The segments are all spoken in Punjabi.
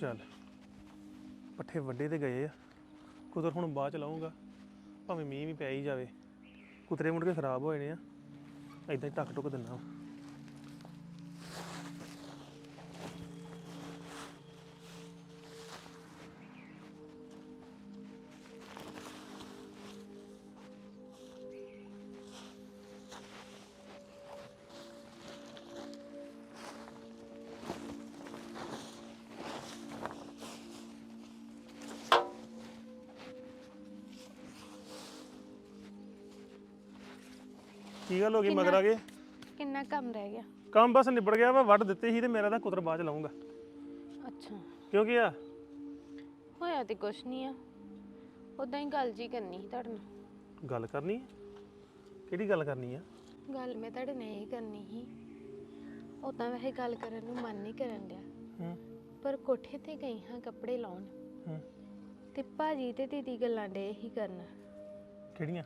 ਚੱਲ, ਪੱਠੇ ਵੱਡੇ ਤੇ ਗਏ ਆ। ਕੁਦਰ ਹੁਣ ਬਾਅਦ ਚ ਲਾਉਂਗਾ ਭਾਵੇਂ ਮੀਂਹ ਵੀ ਪੈ ਹੀ ਜਾਵੇ। ਕੁਤਰੇ ਮੁੜ ਕੇ ਖਰਾਬ ਹੋਏ ਨੇ ਆ। ਐਦਾਂ ਹੀ ਟੱਕ ਟੁੱਕ ਦਿੰਨਾ ਕੀ ਗੱਲ ਹੋ ਗਈ ਮਗਰ ਆ ਗਏ? ਕਿੰਨਾ ਕੰਮ ਰਹਿ ਗਿਆ? ਕੰਮ ਬਸ ਨਿਬੜ ਗਿਆ ਵਾ ਵੱਢ ਦਿੱਤੇ ਸੀ ਤੇ ਮੇਰਾ ਤਾਂ ਕੁਤਰ ਬਾਅਦ ਚ ਲਾਉਂਗਾ ਅੱਛਾ। ਕਿਉਂ ਕੀ ਆ? ਹੋਇਆ ਤੇ ਕੁਛ ਨਹੀਂ ਆ। ਉਦਾਂ ਹੀ ਗੱਲ ਜੀ ਕਰਨੀ ਸੀ ਤੁਹਾਡੇ ਨਾਲ। ਗੱਲ ਕਰਨੀ ਹੈ? ਕਿਹੜੀ ਗੱਲ ਕਰਨੀ ਆ? ਗੱਲ ਮੈਂ ਤੁਹਾਡੇ ਨਾਲ ਇਹ ਕਰਨੀ ਸੀ ਉਦਾਂ ਵੈਸੇ ਗੱਲ ਕਰਨ ਨੂੰ ਮਨ ਨਹੀਂ ਕਰਨ ਡਿਆ। ਹੂੰ। ਪਰ ਕੋਠੇ ਤੇ ਗਈ ਹਾਂ ਕੱਪੜੇ ਲਾਉਣ। ਹੂੰ। ਤੇ ਭਾਜੀ ਤੇ ਦੀਦੀ ਗੱਲਾਂ ਡੇ ਹੀ ਕਰਨ। ਕਿਹੜੀਆਂ?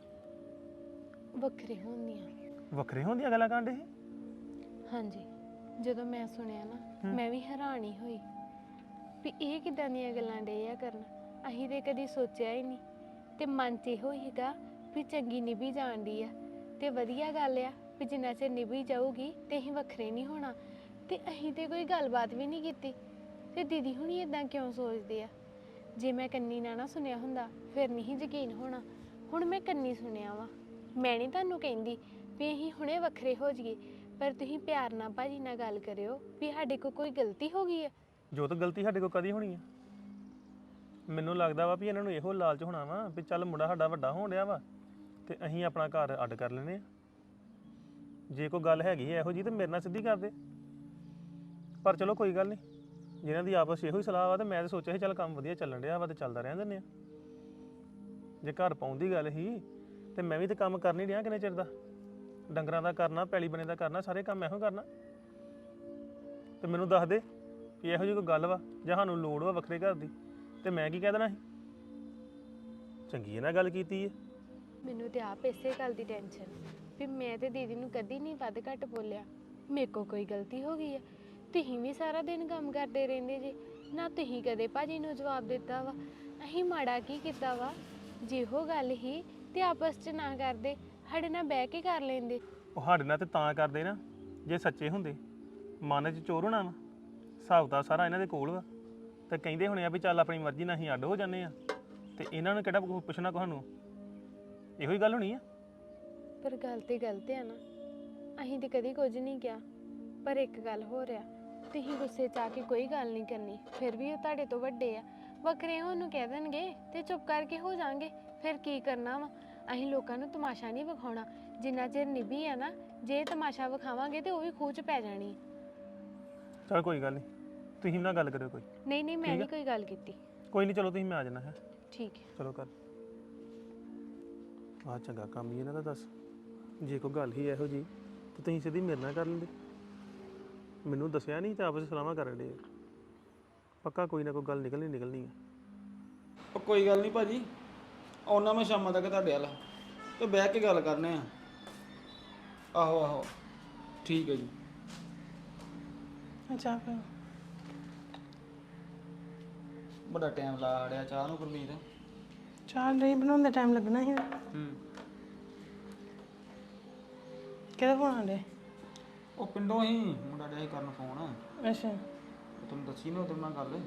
ਵੱਖਰੇ ਹੁੰਦੀਆਂ। ਵੱਖਰੇ ਹੁੰਦੀਆਂ ਗੱਲਾਂ ਕਾਂਡੇ ਹਾਂਜੀ ਜਦੋਂ ਮੈਂ ਸੁਣਿਆ ਨਾ ਮੈਂ ਵੀ ਹੈਰਾਨ ਹੋਈ ਵੀ ਇਹ ਕਿਦਾਂ ਦੀਆਂ ਗੱਲਾਂ ਡੇ ਆ ਕਰਨ। ਅਸੀਂ ਤੇ ਕਦੀ ਸੋਚਿਆ ਹੀ ਨਹੀਂ। ਤੇ ਮਨ 'ਚ ਇਹੋ ਹੀਗਾ ਵੀ ਚੰਗੀ ਨਿਭੀ ਜਾਣਦੀ ਆ। ਤੇ ਵਧੀਆ ਗੱਲ ਆ ਵੀ ਜਿੰਨਾ ਚਿਰ ਨਿਭੀ ਜਾਊਗੀ ਤੇ ਅਸੀਂ ਵੱਖਰੇ ਨਹੀਂ ਹੋਣਾ। ਤੇ ਅਸੀਂ ਤੇ ਕੋਈ ਗੱਲਬਾਤ ਵੀ ਨਹੀਂ ਕੀਤੀ। ਤੇ ਦੀਦੀ ਹੁਣੀ ਇਦਾਂ ਕਿਉਂ ਸੋਚਦੇ ਆ? ਜੇ ਮੈਂ ਕੰਨੀ ਨਾ ਨਾ ਸੁਣਿਆ ਹੁੰਦਾ ਫਿਰ ਨਹੀਂ ਯਕੀਨ ਹੋਣਾ। ਹੁਣ ਮੈਂ ਕੰਨੀ ਸੁਣਿਆ ਵਾ। ਮੈਂ ਨਹੀਂ ਤੁਹਾਨੂੰ ਕਹਿੰਦੀ ਵੀ ਅਸੀਂ ਹੁਣੇ ਵੱਖਰੇ ਹੋ ਜਾਈਏ, ਪਰ ਤੁਸੀਂ ਪਿਆਰ ਨਾਲ ਭਾਜੀ ਨਾਲ ਗੱਲ ਕਰਿਓ ਵੀ ਸਾਡੇ ਕੋਲ ਕੋਈ ਗਲਤੀ ਹੋ ਗਈ ਹੈ ਜੋ ਤਾਂ ਗਲਤੀ ਸਾਡੇ ਕੋਲ ਕਦੀ ਹੋਣੀ ਆ। ਮੈਨੂੰ ਲੱਗਦਾ ਵਾ ਵੀ ਇਹਨਾਂ ਨੂੰ ਇਹੋ ਲਾਲਚ ਹੋਣਾ ਵਾ ਵੀ ਚੱਲ ਮੁੰਡਾ ਸਾਡਾ ਵੱਡਾ ਹੋਣ ਡਿਆ ਵਾ ਤੇ ਅਸੀਂ ਆਪਣਾ ਘਰ ਅੱਡ ਕਰ ਲੈਨੇ ਆ। ਜੇ ਕੋਈ ਗੱਲ ਹੈਗੀ ਹੈ ਇਹੋ ਜੀ ਤੇ ਮੇਰੇ ਨਾਲ ਸਿੱਧੀ ਕਰ ਦੇ। ਪਰ ਚਲੋ ਕੋਈ ਗੱਲ ਨਹੀਂ, ਜਿਹਨਾਂ ਦੀ ਆਪਸ 'ਚ ਇਹੋ ਹੀ ਸਲਾਹ ਵਾ ਤੇ ਮੈਂ ਤਾਂ ਸੋਚਿਆ ਸੀ ਚੱਲ ਕੰਮ ਵਧੀਆ ਚੱਲਣ ਡਿਆ ਵਾ ਤੇ ਚੱਲਦਾ ਰਹਿਣ ਦਿੰਦੇ ਆ। ਜੇ ਘਰ ਪਾਉਣ ਦੀ ਗੱਲ ਹੀ ਤੇ ਮੈਂ ਵੀ ਤੇ ਕੰਮ ਕਰਨੀ ਰਿਹਾ ਕਿੰਨੇ ਚਿਰ ਦਾ। ਡੰਗਰਾਂ ਦਾ ਕਰਨਾ, ਪੈਲੀ ਬਣੇ ਦਾ ਕਰਨਾ, ਸਾਰੇ ਕੰਮ ਇਹੋ ਕਰਨਾ। ਤੇ ਮੈਨੂੰ ਦੱਸ ਦੇ ਵੀ ਇਹੋ ਜਿਹੀ ਕੋਈ ਗੱਲ ਵਾ ਜਾਂ ਸਾਨੂੰ ਲੋੜ ਵਾ ਵੱਖਰੇ ਘਰ ਦੀ। ਤੇ ਮੈਂ ਕੀ ਕਹਿ ਦੇਣਾ ਸੀ? ਚੰਗੀ ਇਹਨਾਂ ਗੱਲ ਕੀਤੀ ਏ। ਮੈਨੂੰ ਤੇ ਆਪ ਇਸੇ ਗੱਲ ਦੀ ਟੈਨਸ਼ਨ ਵੀ ਮੈਂ ਤੇ ਦੀਦੀ ਨੂੰ ਕਦੀ ਨਹੀਂ ਵੱਧ ਘੱਟ ਬੋਲਿਆ। ਮੇਰੇ ਕੋ ਕੋਈ ਗਲਤੀ ਹੋ ਗਈ ਹੈ ਤੁਸੀਂ ਵੀ ਸਾਰਾ ਦਿਨ ਕੰਮ ਕਰਦੇ ਰਹਿੰਦੇ ਜੀ। ਨਾ ਤੁਸੀਂ ਕਦੇ ਭਾਜੀ ਨੂੰ ਜਵਾਬ ਦਿੱਤਾ ਵਾ। ਅਸੀਂ ਮਾੜਾ ਕੀ ਕੀਤਾ ਵਾ? ਜਿਹੋ ਗੱਲ ਹੀ ਤੇ ਆਪਸ ਚ ਨਾ ਕਰਦੇ ਸਾਡੇ ਨਾਲ ਬਹਿ ਕੇ ਕਰ ਲੈਂਦੇ। ਉਹ ਸਾਡੇ ਨਾਲ ਤੇ ਤਾਂ ਕਰਦੇ ਨਾ ਜੇ ਸੱਚੇ ਹੁੰਦੇ। ਮਨ 'ਚ ਚੋਰ ਹੋਣਾ ਵਾ ਹਿਸਾਬ ਤਾਂ ਸਾਰਾ ਇਹਨਾਂ ਦੇ ਕੋਲ ਵਾ। ਤੇ ਕਹਿੰਦੇ ਹੋਣੇ ਆ ਵੀ ਚੱਲ ਆਪਣੀ ਮਰਜ਼ੀ ਨਾਲ ਅਸੀਂ ਅੱਡ ਹੋ ਜਾਂਦੇ ਆ। ਤੇ ਇਹਨਾਂ ਨੂੰ ਕਿਹੜਾ ਕੁਛ ਪੁੱਛਣਾ ਤੁਹਾਨੂੰ ਇਹੋ ਹੀ ਗੱਲ ਹੋਣੀ ਆ? ਪਰ ਗੱਲ ਤੇ ਗਲਤ ਆ ਨਾ। ਅਸੀਂ ਤੇ ਕਦੀ ਕੁਝ ਨਹੀਂ ਕਿਹਾ ਪਰ ਇੱਕ ਗੱਲ ਹੋ ਰਿਹਾ। ਤੁਸੀਂ ਗੁੱਸੇ ਚ ਆ ਕੇ ਕੋਈ ਗੱਲ ਨਹੀਂ ਕਰਨੀ ਫਿਰ ਵੀ ਉਹ ਤੁਹਾਡੇ ਤੋਂ ਵੱਡੇ ਆ। ਵੱਖਰੇ ਹੋਣ ਨੂੰ ਕਹਿ ਦੇਣਗੇ ਤੇ ਚੁੱਪ ਕਰਕੇ ਹੋ ਜਾਾਂਗੇ ਫਿਰ ਕੀ ਕਰਨਾ ਵਾ? ਅਸੀਂ ਲੋਕਾਂ ਨੂੰ ਤਮਾਸ਼ਾ ਨਹੀਂ ਵਿਖਾਉਣਾ। ਜਿੰਨਾ ਚਿਰ ਨਿਭੀ ਆ ਨਾ ਜੇ ਤਮਾਸ਼ਾ ਵਿਖਾਵਾਂਗੇ ਤੇ ਉਹ ਵੀ ਖੂਹ ਚ ਪੈ ਜਾਣੀ। ਚਲ ਕੋਈ ਗੱਲ ਨਹੀਂ। ਤੁਸੀਂ ਨਾ ਗੱਲ ਕਰਿਓ ਕੋਈ। ਨਹੀਂ ਨਹੀਂ ਮੈਂ ਆ। ਨਹੀਂ ਕੋਈ ਗੱਲ ਕੀਤੀ। ਕੋਈ ਨਹੀਂ ਚਲੋ ਤੁਸੀਂ ਮੈਂ ਆ ਜਾਣਾ ਹੈ। ਠੀਕ ਹੈ। ਚਲੋ ਕਰ। ਆ ਚੰਗਾ ਕੰਮ ਹੀ ਇਹਨਾਂ ਦਾ ਦੱਸ। ਜੇ ਕੋਈ ਗੱਲ ਹੀ ਇਹੋ ਜੀ ਤੇ ਤੁਸੀਂ ਸਿੱਧੀ ਮੇਰੇ ਨਾਲ ਕਰ ਲੈਂਦੇ। ਮੈਨੂੰ ਦੱਸਿਆ ਨਹੀਂ ਤੇ ਆਪਸ ਸਲਾਹਾਂ ਕਰਨ ਦੇ ਪੱਕਾ ਕੋਈ ਨਾ ਕੋਈ ਗੱਲ ਨਿਕਲਣੀ ਨਿਕਲਣੀ ਹੈ ਉਹ ਕੋਈ ਗੱਲ ਨਹੀਂ ਭਾਜੀ। ਆਉਣਾ ਮੈਂ ਸ਼ਾਮਾਂ ਤੱਕ ਤੁਹਾਡੇ ਵੱਲ ਤੇ ਬਹਿ ਕੇ ਗੱਲ ਕਰਨੇ ਆ। ਆਹੋ ਆਹੋ। ਠੀਕ ਹੈ ਜੀ। ਅੱਛਾ ਫਿਰ ਬੜਾ ਟਾਈਮ ਲਾ ਆੜਿਆ ਚਾਹ ਨੂੰ ਗੁਰਮੀਤ। ਚਾਹ ਨਹੀਂ ਬਣਾਉਂਦੇ ਟਾਈਮ ਲੱਗਣਾ ਸੀ। ਹੂੰ। ਕਿਹਦਾ ਫੋਨ ਆਂਦੇ ਉਹ ਪਿੰਡੋਂ ਹੀ ਮੁੰਡਾ ਡਿਆ ਸੀ ਕਰਨ ਫੋਨ। ਅੱਛਾ। ਤੁਹਾਨੂੰ ਦੱਸੀ ਨਾ ਉਹਦੇ ਨਾਲ ਗੱਲ। ਤੇ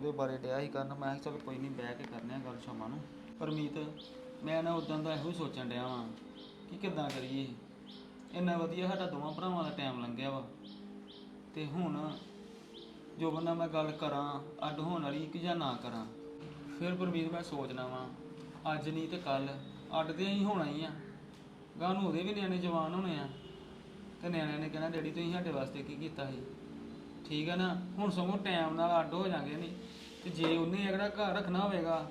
ਉਹਦੇ ਬਾਰੇ ਡਿਆ ਸੀ ਕਰਨ। ਮੈਂ ਕਿਹਾ ਚੱਲ ਕੋਈ ਨਹੀਂ ਬਹਿ ਕੇ ਕਰਨੇ ਆ ਗੱਲ ਸ਼ਾਮਾਂ ਨੂੰ। ਪਰਮੀਤ, ਮੈਂ ਨਾ ਉਦੋਂ ਦਾ ਇਹੋ ਹੀ ਸੋਚਣ ਡਿਆ ਵਾਂ ਕਿ ਕਿੱਦਾਂ ਕਰੀਏ। ਇੰਨਾ ਵਧੀਆ ਸਾਡਾ ਦੋਵਾਂ ਭਰਾਵਾਂ ਦਾ ਟਾਈਮ ਲੰਘਿਆ ਵਾ। ਤੇ ਹੁਣ ਜੋ ਬੰਦਾ ਮੈਂ ਗੱਲ ਕਰਾਂ, ਅੱਡ ਹੋਣ ਵਾਲੀ ਕਿ ਜਾਂ ਨਾ ਕਰਾਂ। ਫਿਰ ਪਰਮੀਤ, ਮੈਂ ਸੋਚਣਾ ਵਾਂ, ਅੱਜ ਨਹੀਂ ਤੇ ਕੱਲ ਅੱਡ ਤੇ ਹੀ ਹੋਣਾ ਹੀ ਆ। ਗਾਂ ਨੂੰ ਉਹਦੇ ਵੀ ਨਿਆਣੇ ਜਵਾਨ ਹੋਣੇ ਆ। ਤੇ ਨਿਆਣਿਆਂ ਨੇ ਕਹਿਣਾ, ਡੈਡੀ, ਤੁਸੀਂ ਸਾਡੇ ਵਾਸਤੇ ਕੀ ਕੀਤਾ ਸੀ? ਠੀਕ ਹੈ ਨਾ ਹੁਣ ਸਗੋਂ ਟਾਈਮ ਨਾਲ ਅੱਡ ਹੋ ਜਾਾਂਗੇ ਨਹੀਂ। ਤੇ ਜੇ ਉਹਨੇ ਅਗੜਾ ਘਰ ਰੱਖਣਾ ਹੋਵੇਗਾ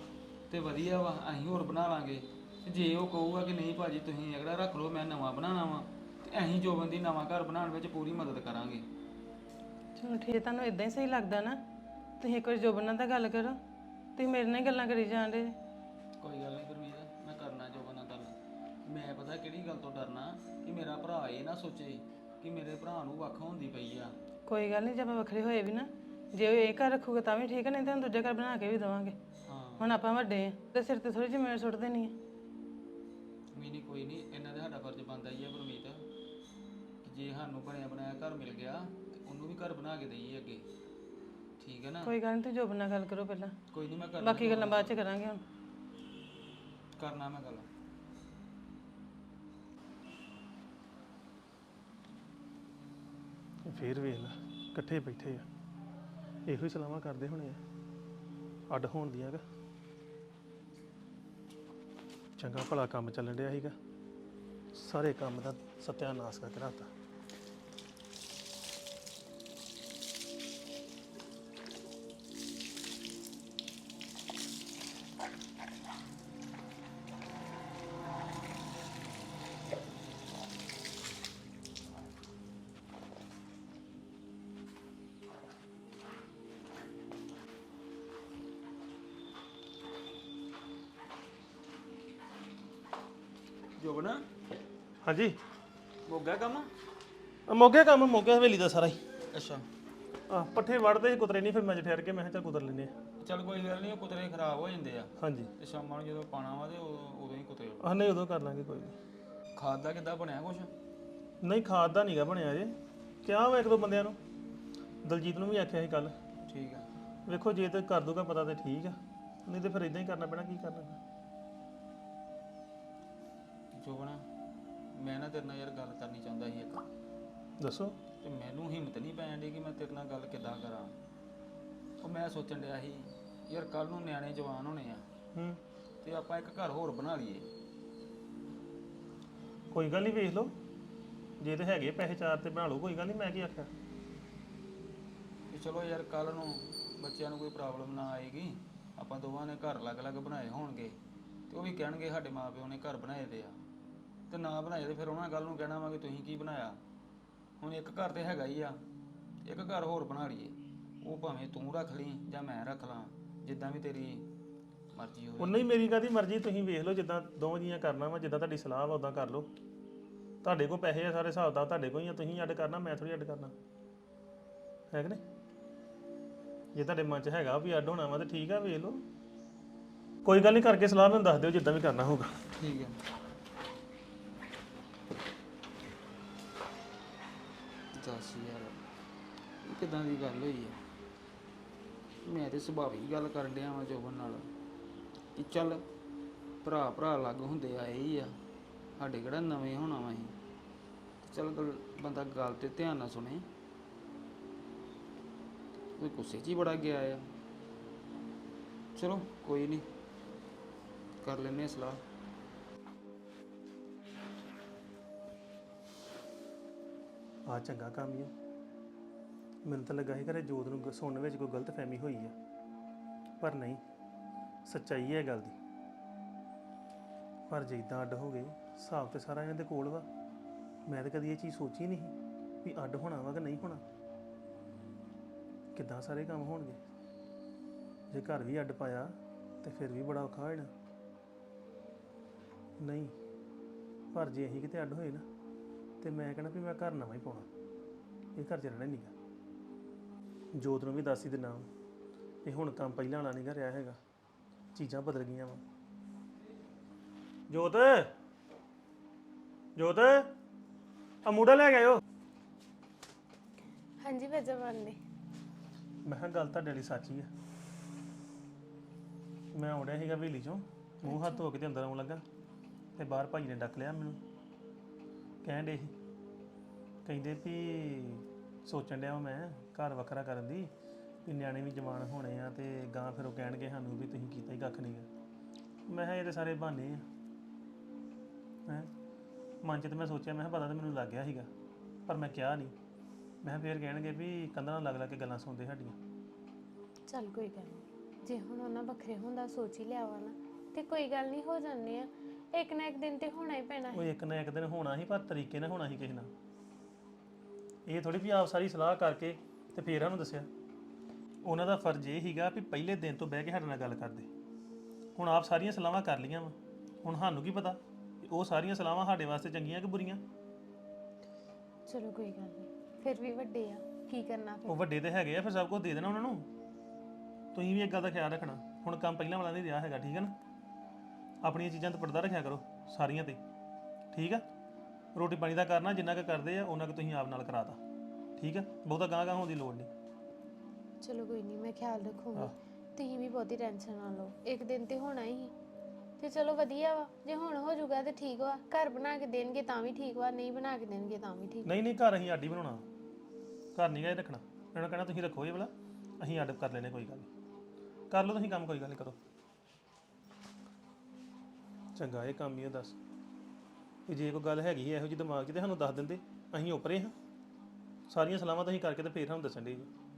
ਤੇ ਵਧੀਆ ਵਾ ਅਸੀਂ ਹੋਰ ਬਣਾ ਲਾਂਗੇ। ਤੇ ਜੇ ਉਹ ਕਹੂਗਾ ਕਿ ਨਹੀਂ ਭਾਜੀ ਤੁਸੀਂ ਅਗੜਾ ਰੱਖ ਲਓ ਮੈਂ ਨਵਾਂ ਬਣਾਉਣਾ ਵਾ ਤੇ ਅਸੀਂ ਜੋ ਬੰਦੀ ਨਵਾਂ ਘਰ ਬਣਾਉਣ ਵਿੱਚ ਪੂਰੀ ਮਦਦ ਕਰਾਂਗੇ। ਚਲੋ ਠੀਕ ਤੁਹਾਨੂੰ ਇਦਾਂ ਹੀ ਸਹੀ ਲੱਗਦਾ ਨਾ। ਤੁਸੀਂ ਇੱਕ ਵਾਰੀ ਜੋਬਨ ਨਾਲ ਤਾਂ ਗੱਲ ਕਰੋ ਤੁਸੀਂ ਮੇਰੇ ਨਾਲ ਹੀ ਗੱਲਾਂ ਕਰੀ ਜਾਂਦੇ ਕੋਈ ਗੱਲ ਨਹੀਂ ਗੁਰਮੀਤ ਮੈਂ ਕਰਨਾ ਜੋ ਬੰਦਾ ਗੱਲ। ਮੈਂ ਪਤਾ ਕਿਹੜੀ ਗੱਲ ਤੋਂ ਡਰਨਾ ਕਿ ਮੇਰਾ ਭਰਾ ਇਹ ਨਾ ਸੋਚੇ ਕਿ ਮੇਰੇ ਭਰਾ ਨੂੰ ਵੱਖ ਹੋਣ ਦੀ ਪਈ ਆ। ਕੋਈ ਗੱਲ ਨਹੀਂ ਜੇ ਆਪਾਂ ਵੱਖਰੇ ਹੋਏ ਵੀ ਨਾ ਜੇ ਉਹ ਇਹ ਘਰ ਰੱਖੂਗਾ ਤਾਂ ਵੀ ਠੀਕ ਹੈ ਨਹੀਂ ਤਾਂ ਦੂਜਾ ਘਰ ਬਣਾ ਕੇ ਵੀ ਦੇਵਾਂਗੇ। ਹਾਂ। ਹੁਣ ਆਪਾਂ ਵੱਡੇ ਆ ਤੇ ਸਿਰ ਤੇ ਥੋੜੀ ਜ਼ਿੰਮੇਵਾਰੀ ਸੁੱਟ ਦੇਣੀ ਹੈ ਕੋਈ ਨਹੀਂ ਕੋਈ ਨਹੀਂ ਇਹਨਾਂ ਦਾ ਸਾਡਾ ਫਰਜ਼ ਬਣਦਾ ਹੀ ਆ ਪਰਮੀਤ ਕਿ ਜੇ ਸਾਨੂੰ ਬਣਿਆ ਬਣਾਇਆ ਘਰ ਮਿਲ ਗਿਆ ਤੇ ਉਹਨੂੰ ਵੀ ਘਰ ਬਣਾ ਕੇ ਦਈਏ ਅੱਗੇ। ਠੀਕ ਹੈ ਨਾ? ਕੋਈ ਗੱਲ ਨਹੀਂ ਤੁਸੀਂ ਜੋਬ ਨਾਲ ਗੱਲ ਕਰੋ ਪਹਿਲਾਂ। ਕੋਈ ਨਹੀਂ ਮੈਂ ਕਰਨਾ ਬਾਕੀ ਗੱਲਾਂ ਬਾਅਦ ਚ ਕਰਾਂਗੇ ਹੁਣ। ਕਰਨਾ ਮੈਂ ਗੱਲ। ਫੇਰ ਵੇਖ ਲੈ, ਇਕੱਠੇ ਬੈਠੇ ਆ। ਇਹੋ ਹੀ ਸਲਾਹਾਂ ਕਰਦੇ ਹੋਣੇ ਆ। ਅੱਡ ਹੋਣ ਦੀਆਂ ਗਾ। ਚੰਗਾ ਭਲਾ ਕੰਮ ਚੱਲਣ ਡਿਆ ਸੀਗਾ। ਸਾਰੇ ਕੰਮ ਦਾ ਸਤਿਆਨਾਸ਼ ਕਰਕੇ ਰੱਖਤਾ। ਹਾਂਜੀ। ਗਿਆ ਕੰਮ? ਗਿਆ ਹਵੇਲੀ ਦਾ ਸਾਰਾ ਹੀ। ਅੱਛਾ। ਆ ਪੱਠੇ ਵੜਦੇ ਸੀ ਕੁਤਰੇ ਨਹੀਂ ਫਿਰ ਮੈਂ ਅੱਜ ਠਹਿਰ ਕੇ ਮੈਂ ਕਿਹਾ ਚੱਲ ਕੁਤਰ ਲੈਨੇ ਆ ਚੱਲ ਕੋਈ ਗੱਲ ਨਹੀਂ ਕੁਤਰੇ ਖਰਾਬ ਹੋ ਜਾਂਦੇ ਆ। ਹਾਂਜੀ। ਤੇ ਸ਼ਾਮਾਂ ਨੂੰ ਜਦੋਂ ਪਾਣਾ ਵਾ ਤੇ ਉਦੋਂ ਉਦੋਂ ਹੀ ਕੁਤਰੇ ਆ ਨਹੀਂ ਉਦੋਂ ਕਰ ਲਾਂਗੇ ਕੋਈ ਨਹੀਂ। ਖਾਦ ਦਾ ਕਿੱਦਾਂ ਬਣਿਆ ਕੁਛ? ਨਹੀਂ ਖਾਦ ਦਾ ਨਹੀਂਗਾ ਬਣਿਆ ਜੇ। ਕਿਹਾ ਵਾ ਇੱਕ ਦੋ ਬੰਦਿਆਂ ਨੂੰ। ਦਲਜੀਤ ਨੂੰ ਵੀ ਆਖਿਆ ਸੀ ਕੱਲ ਠੀਕ ਆ। ਵੇਖੋ ਜੇ ਤੇ ਕਰ ਦੂਗਾ ਪਤਾ ਤੇ ਠੀਕ ਆ। ਨਹੀਂ ਤੇ ਫਿਰ ਇਦਾਂ ਹੀ ਕਰਨਾ ਪੈਣਾ ਕੀ ਕਰਨਾ ਜੋਬਨ ਮੈਂ ਨਾ ਤੇਰੇ ਨਾਲ ਯਾਰ ਗੱਲ ਕਰਨੀ ਚਾਹੁੰਦਾ ਸੀ ਇੱਕ। ਦੱਸੋ। ਤੇ ਮੈਨੂੰ ਹਿੰਮਤ ਨਹੀਂ ਪੈਣ ਦੀ ਕਿ ਮੈਂ ਤੇਰੇ ਨਾਲ ਗੱਲ ਕਿੱਦਾਂ ਕਰਾਂ। ਉਹ ਮੈਂ ਸੋਚਣ ਡਿਆ ਸੀ ਯਾਰ ਕੱਲ ਨੂੰ ਨਿਆਣੇ ਜਵਾਨ ਹੋਣੇ ਆ। ਹੂੰ। ਤੇ ਆਪਾਂ ਇੱਕ ਘਰ ਹੋਰ ਬਣਾ ਲਈਏ। ਕੋਈ ਗੱਲ ਨਹੀਂ ਵੇਖ ਲਓ। ਜੇ ਤੇ ਹੈਗੇ ਪੈਸੇ ਚਾਰ ਤੇ ਬਣਾ ਲਓ ਕੋਈ ਗੱਲ ਨਹੀਂ ਮੈਂ ਕੀ ਆਖਿਆ? ਕਿ ਚਲੋ ਯਾਰ ਕੱਲ ਨੂੰ ਬੱਚਿਆਂ ਨੂੰ ਕੋਈ ਪ੍ਰੋਬਲਮ ਨਾ ਆਏਗੀ ਆਪਾਂ ਦੋਵਾਂ ਨੇ ਘਰ ਅਲੱਗ-ਅਲੱਗ ਬਣਾਏ ਹੋਣਗੇ। ਤੇ ਉਹ ਵੀ ਕਹਿਣਗੇ ਸਾਡੇ ਮਾਪਿਓ ਨੇ ਘਰ ਬਣਾਏ ਦੇ ਆ। ਤੇ ਨਾ ਬਣਾਏ ਤੇ ਫਿਰ ਉਹਨਾਂ ਗੱਲ ਨੂੰ ਕਹਿਣਾ ਵਾ ਕਿ ਤੁਸੀਂ ਕੀ ਬਣਾਇਆ। ਹੁਣ ਇੱਕ ਘਰ ਤੇ ਹੈਗਾ ਹੀ ਆ ਇੱਕ ਘਰ ਹੋਰ ਬਣਾ ਲਈਏ। ਉਹ ਭਾਵੇਂ ਤੂੰ ਰੱਖ ਲਈ ਜਾਂ ਮੈਂ ਰੱਖ ਲਾਂ ਜਿੱਦਾਂ ਵੀ ਤੇਰੀ ਮਰਜ਼ੀ ਹੋਵੇ। ਉਨਾ ਹੀ ਮੇਰੀ ਕਾਦੀ ਮਰਜ਼ੀ ਤੁਸੀਂ ਵੇਖ ਲਓ ਜਿੱਦਾਂ ਦੋਵਾਂ ਜੀਆਂ ਕਰਨਾ ਵਾ ਜਿੱਦਾਂ ਤੁਹਾਡੀ ਸਲਾਹ ਵਾ ਉਦਾਂ ਕਰ ਲਓ। ਤੁਹਾਡੇ ਕੋਲ ਪੈਸੇ ਆ ਸਾਰੇ ਹਿਸਾਬ ਦਾ ਤੁਹਾਡੇ ਕੋਲ ਹੀ ਆ ਤੁਸੀਂ ਅੱਡ ਕਰਨਾ ਮੈਂ ਥੋੜੀ ਅੱਡ ਕਰਨਾ। ਹੈ ਕਿ ਨਹੀਂ? ਜੇ ਤੁਹਾਡੇ ਮਨ 'ਚ ਹੈਗਾ ਵੀ ਅੱਡ ਹੋਣਾ ਵਾ ਤੇ ਠੀਕ ਆ ਵੇਖ ਲਓ। ਕੋਈ ਗੱਲ ਨਹੀਂ ਕਰਕੇ ਸਲਾਹ ਮੈਨੂੰ ਦੱਸ ਦਿਓ ਜਿੱਦਾਂ ਵੀ ਕਰਨਾ ਹੋਊਗਾ। ਠੀਕ ਹੈ। ਦੱਸ ਯਾਰ। ਇਹ ਕਿਦਾਂ ਦੀ ਗੱਲ ਹੋਈ ਆ? ਮੈਂ ਤੇ ਸੁਭਾਵਿਕ ਗੱਲ ਕਰਨ ਡਿਆ ਵਾਂ ਜੋਬਨ ਨਾਲ। ਕਿ ਚੱਲ, ਭਰਾ ਭਰਾ ਅਲੱਗ ਹੁੰਦੇ ਆਏ ਹੀ ਆ। ਸਾਡੇ ਕਿਹੜਾ ਨਵੇਂ ਹੋਣਾ ਵਾ ਅਸੀਂ। ਚੱਲ ਗੱਲ ਬੰਦਾ ਗੱਲ ਤੇ ਧਿਆਨ ਨਾਲ ਸੁਣੇ। ਉਹ ਗੁੱਸੇ 'ਚ ਹੀ ਬੜਾ ਗਿਆ ਆ। ਚਲੋ, ਕੋਈ ਨਹੀਂ ਕਰ ਲੈਨੇ ਸਲਾਹ। ਆ ਚੰਗਾ ਕੰਮ ਹੀ ਆ। ਮੈਨੂੰ ਤਾਂ ਲੱਗਾ ਸੀ ਘਰੇ ਜੋਤ ਨੂੰ ਗ- ਸੁਣਨ ਵਿੱਚ ਕੋਈ ਗਲਤ ਫਹਿਮੀ ਹੋਈ ਆ। ਪਰ ਨਹੀਂ, ਸੱਚਾਈ ਹੈ ਇਹ ਗੱਲ ਦੀ। ਪਰ ਜੇ ਇਦਾਂ ਅੱਡ ਹੋ ਗਏ, ਹਿਸਾਬ ਤੇ ਸਾਰਾ ਇਹਨਾਂ ਦੇ ਕੋਲ ਵਾ। ਮੈਂ ਤਾਂ ਕਦੀ ਇਹ ਚੀਜ਼ ਸੋਚੀ ਨਹੀਂ ਸੀ ਵੀ ਅੱਡ ਹੋਣਾ ਵਾ ਕਿ ਨਹੀਂ ਹੋਣਾ। ਕਿੱਦਾਂ ਸਾਰੇ ਕੰਮ ਹੋਣਗੇ? ਜੇ ਘਰ ਵੀ ਅੱਡ ਪਾਇਆ, ਤੇ ਫਿਰ ਵੀ ਬੜਾ ਔਖਾ ਹੋ ਜਾਣਾ। ਨਹੀਂ, ਪਰ ਜੇ ਅਸੀਂ ਕਿਤੇ ਅੱਡ ਹੋਏ ਨਾ ਤੇ ਮੈਂ ਕਹਿਣਾ ਵੀ ਮੈਂ ਘਰ ਨਵਾਂ ਹੀ ਪਾਉਣਾ। ਇਹ ਘਰ ਚ ਰਹਿਣਾ ਨਹੀਂਗਾ। ਜੋਤ ਨੂੰ ਵੀ ਦੱਸ ਹੀ ਦਿਨਾ ਇਹ ਹੁਣ ਕੰਮ ਪਹਿਲਾਂ ਵਾਲਾ ਨਹੀਂ ਰਿਹਾ ਹੈਗਾ। ਚੀਜ਼ਾਂ ਬਦਲ ਗਈਆਂ ਵਾ। ਜੋਤ ਜੋਤ ਆ ਮੂੜਾ ਲੈ ਕੇ ਆਇਓ। ਹਾਂਜੀ ਵਜਾ ਬੰਦੇ ਮੈਂ ਕਿਹਾ ਗੱਲ ਤੁਹਾਡੇ ਵਾਲੀ ਸੱਚੀ ਆ। ਮੈਂ ਆਉੜਿਆ ਸੀਗਾ ਹਵੇਲੀ ਚੋਂ। ਮੂੰਹ ਹੱਥ ਧੋ ਕੇ ਤੇ ਅੰਦਰ ਆਉਣ ਲੱਗਾ। ਤੇ ਬਾਹਰ ਭਾਈ ਨੇ ਡੱਕ ਲਿਆ ਮੈਨੂੰ। ਕਹਿਣ ਡੇ ਸੀ। ਕਹਿੰਦੇ ਵੀ ਸੋਚਣ ਡਿਆ ਵਾਂ ਮੈਂ ਘਰ ਵੱਖਰਾ ਕਰਨ ਦੀ ਵੀ ਨਿਆਣੇ ਵੀ ਜਵਾਨ ਹੋਣੇ ਆ ਤੇ ਗਾਂ ਫਿਰ ਉਹ ਕਹਿਣਗੇ ਸਾਨੂੰ ਵੀ ਤੁਸੀਂ ਕੀਤਾ ਹੀ ਕੱਖ ਨਹੀਂ ਗਾ। ਮੈਂ ਕਿਹਾ ਇਹ ਤੇ ਸਾਰੇ ਬਹਾਨੇ ਆ। ਹੈ? ਮਨ ਚ ਤੇ ਮੈਂ ਸੋਚਿਆ, ਮੈਂ ਕਿਹਾ ਪਤਾ ਤਾਂ ਮੈਨੂੰ ਲੱਗ ਗਿਆ ਸੀਗਾ, ਪਰ ਮੈਂ ਕਿਹਾ ਨਹੀਂ ਮੈਂ ਕਿਹਾ ਫਿਰ ਕਹਿਣਗੇ ਵੀ ਕੰਧਾਂ ਨਾਲ ਲੱਗ ਲੱਗ ਕੇ ਗੱਲਾਂ ਸੁਣਦੇ ਸਾਡੀਆਂ। ਚੱਲ ਕੋਈ ਗੱਲ ਨਹੀਂ ਜੇ ਹੁਣ ਉਹਨਾਂ ਵੱਖਰੇ ਹੁੰਦਾ, ਸੋਚ ਹੀ ਲਿਆ ਵਾ ਨਾ। ਤੇ ਕੋਈ ਗੱਲ ਨਹੀਂ ਹੋ ਜਾਂਦੇ ਆ। ਇੱਕ ਨਾ ਇੱਕ ਦਿਨ ਤੇ ਹੋਣਾ ਹੀ ਪੈਣਾ ਉਹ ਇੱਕ ਨਾ ਇੱਕ ਦਿਨ ਹੋਣਾ ਸੀ ਪਰ ਤਰੀਕੇ ਨਾਲ ਹੋਣਾ ਸੀ ਕਿਸੇ ਨਾਲ। ਇਹ ਥੋੜੀ ਵੀ ਆਪ ਸਾਰੀ ਸਲਾਹ ਕਰਕੇ ਤੇ ਫੇਰ ਸਾਨੂੰ ਦੱਸਿਆ। ਉਹਨਾਂ ਦਾ ਫਰਜ਼ ਇਹ ਸੀਗਾ ਵੀ ਪਹਿਲੇ ਦਿਨ ਤੋਂ ਬਹਿ ਕੇ ਸਾਡੇ ਨਾਲ ਗੱਲ ਕਰਦੇ। ਹੁਣ ਆਪ ਸਾਰੀਆਂ ਸਲਾਹਾਂ ਕਰ ਲੀਆਂ ਵਾ। ਹੁਣ ਸਾਨੂੰ ਕੀ ਪਤਾ ਵੀ ਉਹ ਸਾਰੀਆਂ ਸਲਾਹਾਂ ਸਾਡੇ ਵਾਸਤੇ ਚੰਗੀਆਂ ਕਿ ਬੁਰੀਆਂ? ਚਲੋ ਕੋਈ ਗੱਲ ਨਹੀਂ ਫਿਰ ਵੀ ਵੱਡੇ ਆ ਕੀ ਕਰਨਾ ਫਿਰ? ਉਹ ਵੱਡੇ ਤੇ ਹੈਗੇ ਆ ਫਿਰ ਸਭ ਕੁਝ ਦੇ ਦੇਣਾ ਉਹਨਾਂ ਨੂੰ। ਤੁਸੀਂ ਵੀ ਇੱਕ ਗੱਲ ਦਾ ਖਿਆਲ ਰੱਖਣਾ। ਹੁਣ ਕੰਮ ਪਹਿਲਾਂ ਵਾਲਾ ਨਹੀਂ ਰਿਹਾ ਹੈਗਾ ਠੀਕ ਹੈ ਨਾ? ਆਪਣੀਆਂ ਚੀਜ਼ਾਂ ਤੇ ਪਰਦਾ ਰੱਖਿਆ ਕਰੋ ਸਾਰੀਆਂ ਤੇ। ਠੀਕ ਆ? ਰੋਟੀ ਪਾਣੀ ਦਾ ਕਰਨਾ ਜਿੰਨਾ ਕੁ ਕਰਦੇ ਆ ਉਹਨਾਂ ਕੁ ਤੁਸੀਂ ਆਪ ਨਾਲ ਕਰਾਤਾ। ਠੀਕ ਆ? ਬਹੁਤਾ ਗਾਂ ਗਾਂ ਹੋਣ ਦੀ ਲੋੜ ਨਹੀਂ। ਚਲੋ ਕੋਈ ਨਹੀਂ ਮੈਂ ਖਿਆਲ ਰੱਖੂੰਗੀ। ਆਹ। ਤੁਸੀਂ ਵੀ ਬਹੁਤੀ ਟੈਨਸ਼ਨ ਨਾ ਲਓ। ਇੱਕ ਦਿਨ ਤੇ ਹੋਣਾ ਹੀ। ਸੀ। ਤੇ ਚਲੋ ਵਧੀਆ ਵਾ। ਜੇ ਹੁਣ ਹੋ ਜਾਊਗਾ ਤੇ ਠੀਕ ਵਾ। ਘਰ ਬਣਾ ਕੇ ਦੇਣਗੇ ਤਾਂ ਵੀ ਠੀਕ ਵਾ ਨਹੀਂ ਬਣਾ ਕੇ ਦੇਣਗੇ ਤਾਂ ਵੀ ਠੀਕ। ਨਹੀਂ ਨਹੀਂ ਘਰ ਅਸੀਂ ਅੱਡ ਹੀ ਬਣਾਉਣਾ। ਘਰ ਨਹੀਂ ਗਾ ਇਹ ਰੱਖਣਾ। ਇਹਨਾਂ ਨੂੰ ਕਹਿਣਾ ਤੁਸੀਂ ਰੱਖੋ ਇਹ ਵਾਲਾ। ਅਸੀਂ ਅੱਡ ਕਰ ਲੈਨੇ ਕੋਈ ਗੱਲ ਨਹੀਂ। ਕਰ ਲਓ ਤੁਸੀਂ ਕੰਮ ਕੋਈ ਗੱਲ ਨਹੀਂ ਕਰੋ। ਚੰਗਾ ਇਹ ਕੰਮ ਹੀ ਆ, ਦੱਸ। ਵੀ ਜੇ ਕੋਈ ਗੱਲ ਹੈਗੀ ਹੈ ਇਹੋ ਜਿਹੀ ਦਿਮਾਗ 'ਚ ਤੇ ਸਾਨੂੰ ਦੱਸ ਦਿੰਦੇ, ਅਸੀਂ ਉਪਰੇ ਹਾਂ ਸਾਰੀਆਂ ਸਲਾਹਾਂ ਤਾਂ ਅਸੀਂ ਕਰਕੇ ਤੇ ਫੇਰ ਸਾਨੂੰ ਦੱਸਣ ਦੇ ਜੀ।